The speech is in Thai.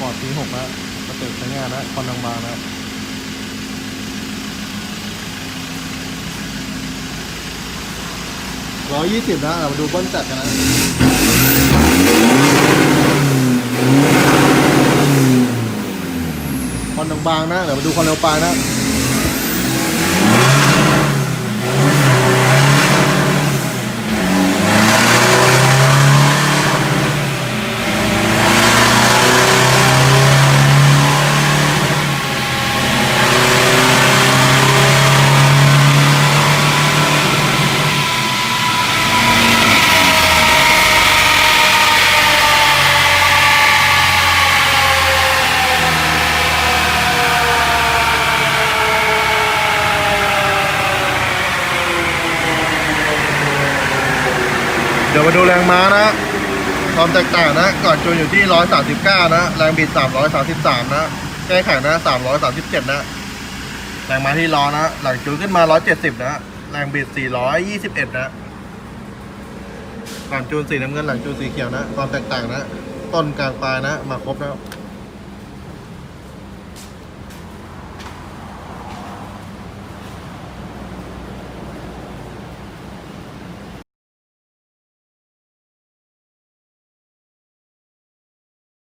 ปอร์ตปีหกนะสเต็ปใช้งานนะควันบางๆนะร้อยยี่สิบนะเรามาดูบิ้ลจัดกันนะควันบางๆนะเดี๋ยวมาดูความเร็วปลายนะ เดี๋ยวมาดูแรงม้านะความแตกต่างนะก่อนจูนอยู่ที่ 139 นะ แรงบิด 333 นะแก้ไขนะ 337 นะ แรงม้าที่ล้อนะ หลังจูนขึ้นมา 170 นะ แรงบิด 421 นะก่อนจูนสีน้ำเงินหลังจูนสีเขียวนะ ความแตกต่างนะ ต้นกลางปลายนะ มาครบแล้ว